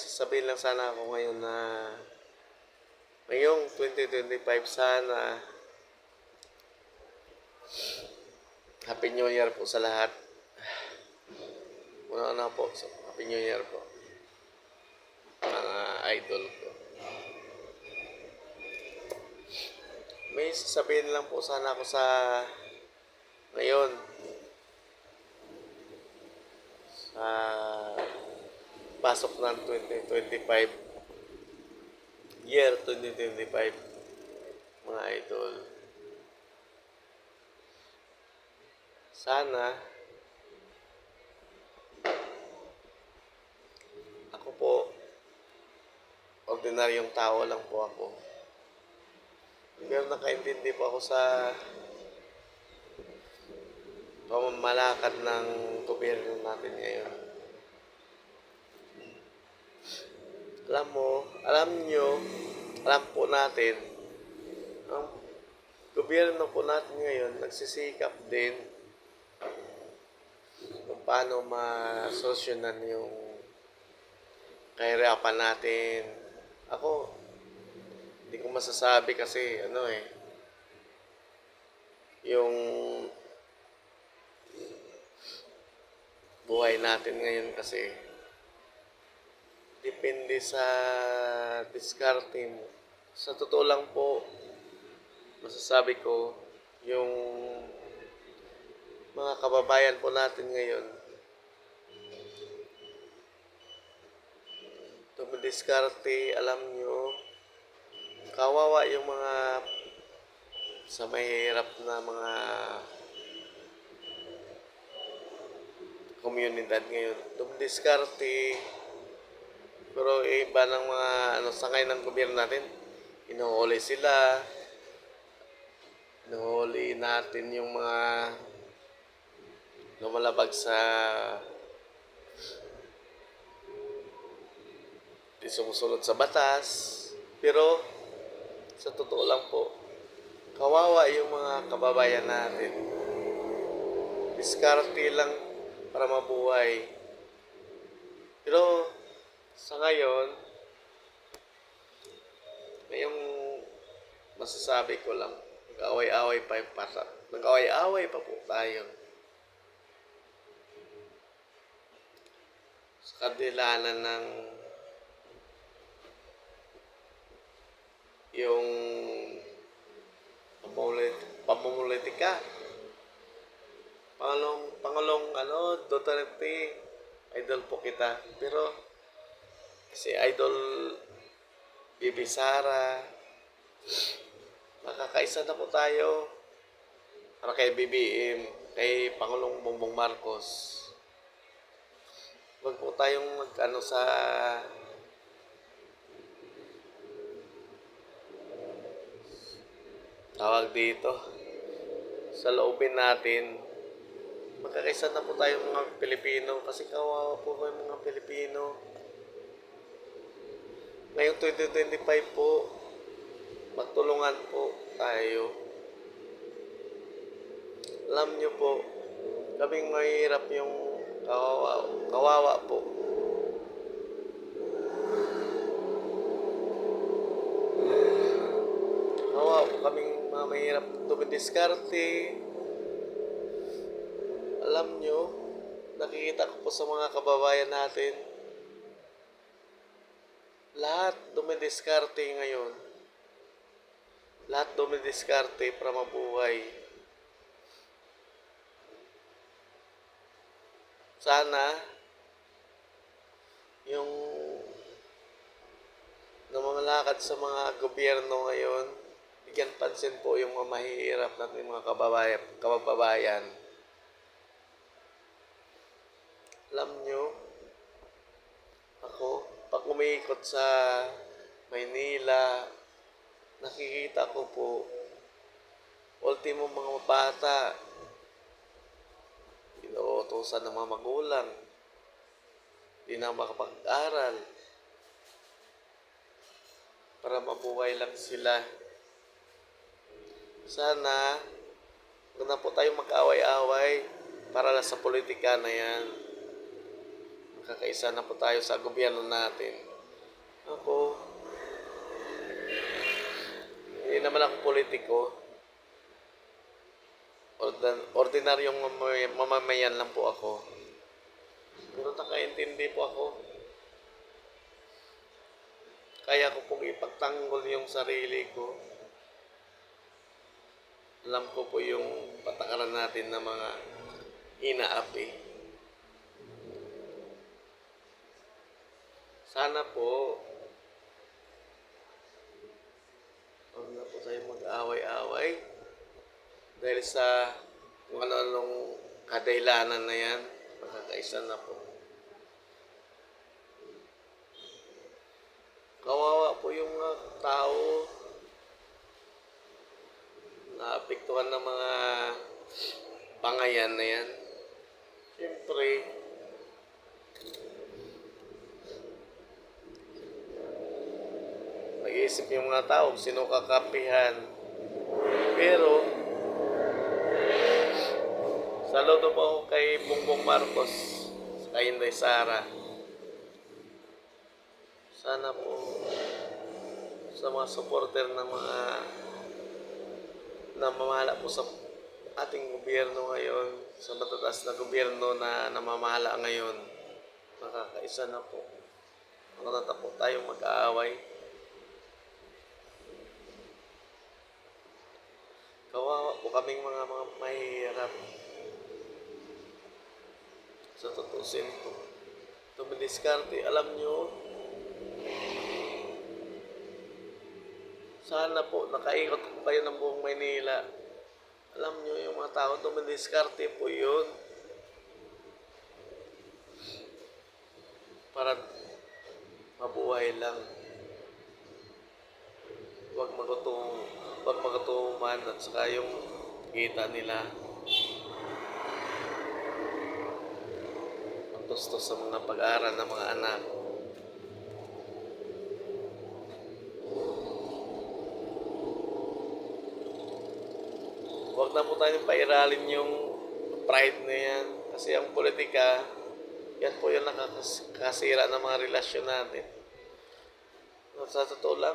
sasabihin lang sana ako ngayon na ngayong 2025 sana Happy New Year po sa lahat. Una na po, so Happy New Year po. Mga idol ko. May sasabihin lang po sana ako sa ngayon. Sa pasok ng 2025 year 2025 mga idol. Sana ako po ordinaryong tao lang po ako. Pero nakaintindi po ako sa pamamalakad ng gobyerno natin ngayon alam mo, alam nyo, alam po natin, ang gobyerno po natin ngayon nagsisikap din kung paano masolusyonan yung kahirapan natin. Ako, hindi ko masasabi kasi ano eh, yung buhay natin ngayon kasi depende sa diskarte mo. Sa totoo lang po, masasabi ko, yung mga kababayan po natin ngayon, dumidiskarte, alam nyo, kawawa yung mga sa mahirap na mga komunidad ngayon. Dumidiskarte, pero iba ng mga ano, sangay ng gobyerno natin, inuhuli sila, inuhuli natin yung mga lumalabag sa di sa batas. Pero sa totoo lang po, kawawa yung mga kababayan natin. Diskarte lang para mabuhay. Pero sa ngayon, ngayong masasabi ko lang, nag-away-away pa yung pasa. Nag-away-away pa po tayo. Sa kadilanan ng yung pamumulitika. Pangulong, Pangulong ano, Duterte, idol po kita. Pero si Idol Bibi Sara. Makakaisa na po tayo. Para kay BBM, kay Pangulong Bongbong Marcos. Huwag po tayong mag ano sa tawag dito sa loobin natin magkakaisa na po tayo mga Pilipino kasi kawawa po kayo mga Pilipino ngayong 2025 po, magtulungan po tayo. Alam nyo po, kaming mahirap yung kawawa, kawawa po. Kawawa po kaming mga mahirap dumidiskarte. Alam nyo, nakikita ko po sa mga kababayan natin, lahat dumidiskarte ngayon. Lahat dumidiskarte para mabuhay. Sana, yung namamalakad sa mga gobyerno ngayon, bigyan pansin po yung mga mahihirap natin mga kababayan, kababayan. Alam nyo, ako, pag umiikot sa Maynila, nakikita ko po, ultimo mga bata, inuutosan ng mga magulang, di na makapag-aral, para mabuhay lang sila. Sana, huwag na po tayong mag-away-away para lang sa politika na yan. Magkakaisa na po tayo sa gobyerno natin. Ako, hindi naman ako politiko. Ordan, ordinaryong mamay- mamamayan lang po ako. Pero nakaintindi po ako. Kaya ko pong ipagtanggol yung sarili ko. Alam ko po yung patakaran natin na mga inaapi. Sana po, huwag na po tayo mag-away-away. Dahil sa kung ano-anong kadailanan na yan, magkakaisa na po. Kawawa po yung mga tao naapektuhan ng mga pangayan na yan. Siyempre, nag-iisip yung mga tao sino kakapihan. Pero, saludo po kay Bongbong Marcos, kay Inday Sara. Sana po sa mga supporter ng mga namamahala po sa ating gobyerno ngayon, sa matataas na gobyerno na namamahala ngayon, makakaisa na po. Makatata po tayong mag-aaway. Kawawa po kaming mga mga mahihirap. Sa tutusin po. Tumidiskarte, alam nyo, sana po nakaikot po kayo ng buong Maynila. Alam nyo, yung mga tao tumidiskarte po yun. Para mabuhay lang. Huwag magutom, huwag magutuman at saka yung kita nila. Magtustos sa mga pag-aaral ng mga anak. Huwag na po tayong pairalin yung pride na yan. Kasi ang politika, yan po yung nakakasira ng mga relasyon natin. Sa totoo lang,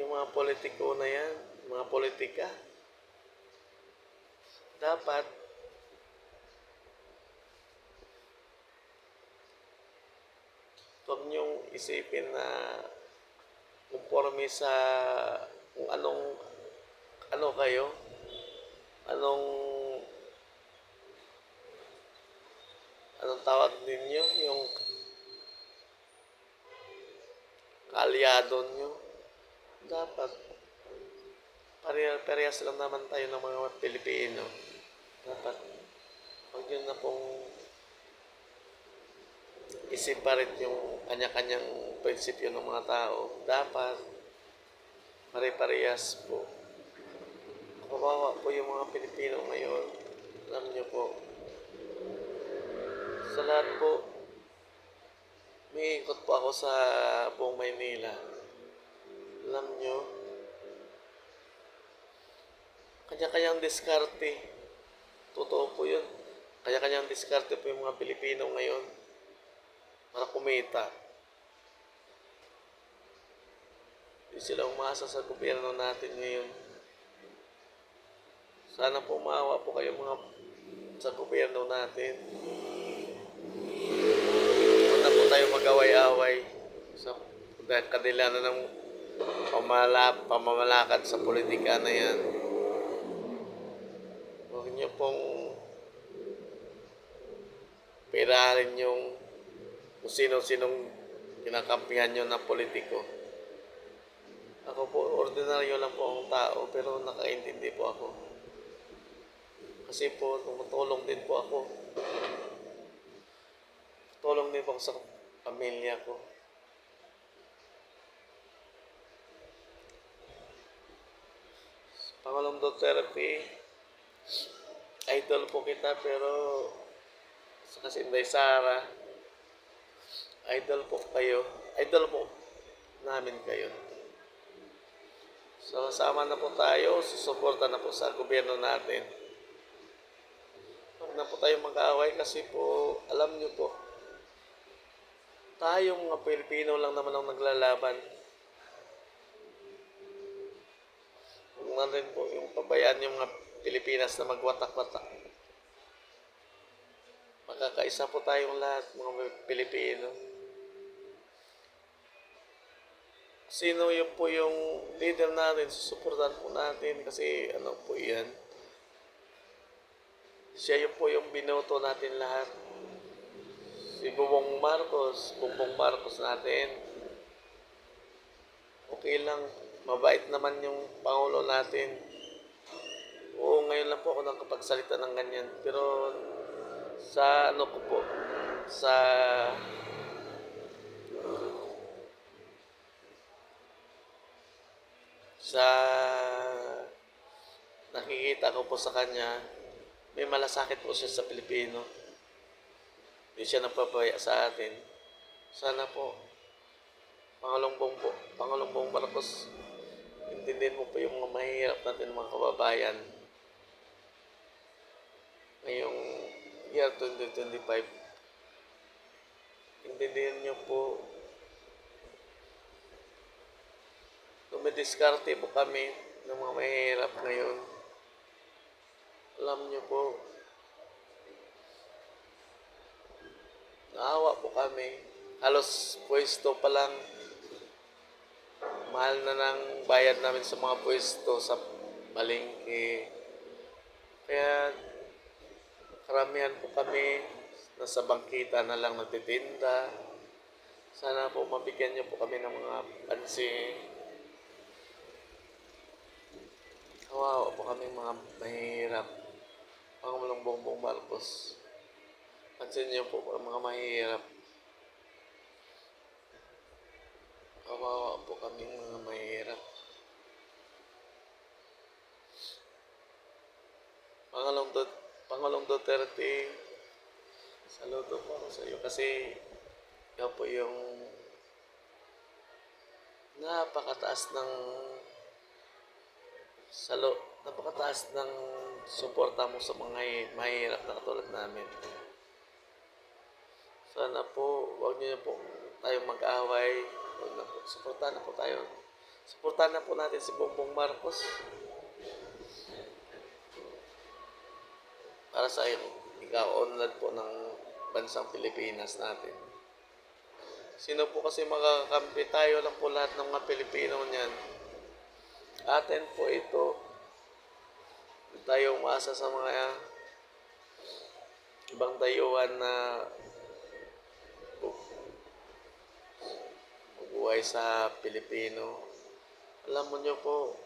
yung mga politiko na yan, mga politika, dapat huwag niyong isipin na conforme sa kung anong ano kayo, anong anong tawag ninyo, yung kaalyado nyo. Dapat, pare parehas lang naman tayo ng mga Pilipino. Dapat, huwag yun na pong i-separate yung kanya-kanyang prinsipyo ng mga tao. Dapat, pare-parehas po. Kawawa po yung mga Pilipino ngayon. Alam niyo po, sa lahat po, may ikot po ako sa buong Maynila. Alam nyo, kanya-kanyang diskarte. Totoo po yun. Kanya-kanyang diskarte po yung mga Pilipino ngayon para kumita. Hindi sila umasa sa gobyerno natin ngayon. Sana po maawa po kayo mga sa gobyerno natin. Huwag po tayo mag-away-away sa na ng pamala, pamamalakad sa politika na yan. Huwag niyo pong pirahalin yung kung sino-sinong kinakampihan nyo na politiko. Ako po, ordinaryo lang po akong tao, pero nakaintindi po ako. Kasi po, tumutulong din po ako. Tulong din po sa pamilya ko. Pangulong Duterte, idol po kita pero sa Kasinday Sara, idol po kayo. Idol po namin kayo. So, sama na po tayo, susuporta na po sa gobyerno natin. Huwag na po tayo mag-aaway kasi po, alam nyo po, Tayong mga Pilipino lang naman ang naglalaban. Na rin po yung pabayaan yung mga Pilipinas na magwatak-watak. Magkakaisa po tayong lahat, mga Pilipino. Sino yung po yung leader natin, susuportahan po natin kasi ano po yan. Siya yung po yung binoto natin lahat. Si Bubong Marcos, Bongbong Marcos natin. Okay lang, mabait naman yung Pangulo natin. Oo, ngayon lang po ako nakapagsalita ng ganyan. Pero sa ano ko po, sa sa nakikita ko po sa kanya, may malasakit po siya sa Pilipino. Hindi siya napapaya sa atin. Sana po, Pangulong Bongbong, Pangulong Bongbong Marcos, intindihin mo po yung mga mahihirap natin mga kababayan. Ngayong year 2025, intindihin niyo po dumidiskarte po kami ng mga mahihirap ngayon. Alam niyo po, naawa po kami. Halos pwesto pa lang. Mahal na ng bayad namin sa mga pwesto sa palengke. Kaya karamihan po kami nasa bangkita na lang nagtitinda. Sana po mabigyan niyo po kami ng mga pansin. Kawawa po kami mga mahirap. Pangulong Bongbong Marcos. Pansin niyo po mga mahirap. Kawawa po kami mga mahirap. Pangulong, Dut Pangulong Duterte, saludo po ako sa iyo kasi ikaw po yung napakataas ng salo, napakataas ng suporta mo sa mga mahirap na katulad namin. Sana po, huwag niyo po tayong mag-away. Suportahan na po tayo. Suportahan na po natin si Bongbong Marcos. Para sa ikaw-onlad po ng bansang Pilipinas natin. Sino po kasi makakakampi tayo lang po lahat ng mga Pilipino niyan. Atin po ito. Tayo umasa sa mga ibang dayuhan na buhay sa Pilipino. Alam mo nyo po,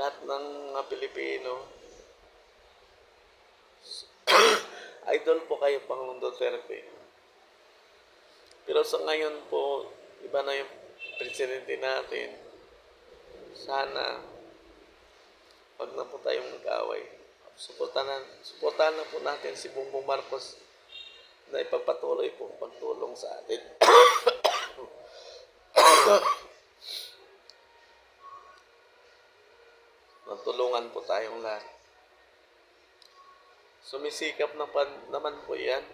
lahat ng mga Pilipino, idol po kayo Pangulong Duterte. Pero sa ngayon po, iba na yung presidente natin. Sana, wag na po tayong mag-away. Suportahan suportahan na po natin si Bongbong Marcos na ipagpatuloy po ang pagtulong sa atin. Natulungan po tayong lahat. Sumisikap na pan, naman po yan.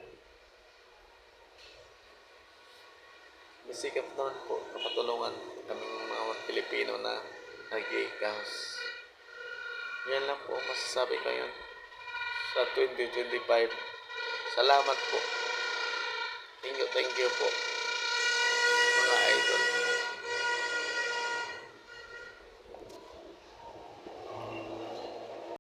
Sumisikap naman po na matulungan kaming mga Pilipino na nag-i-house. Yan lang po masasabi ko yun sa 2025. Salamat po. Thank you, thank you po. Mga idol.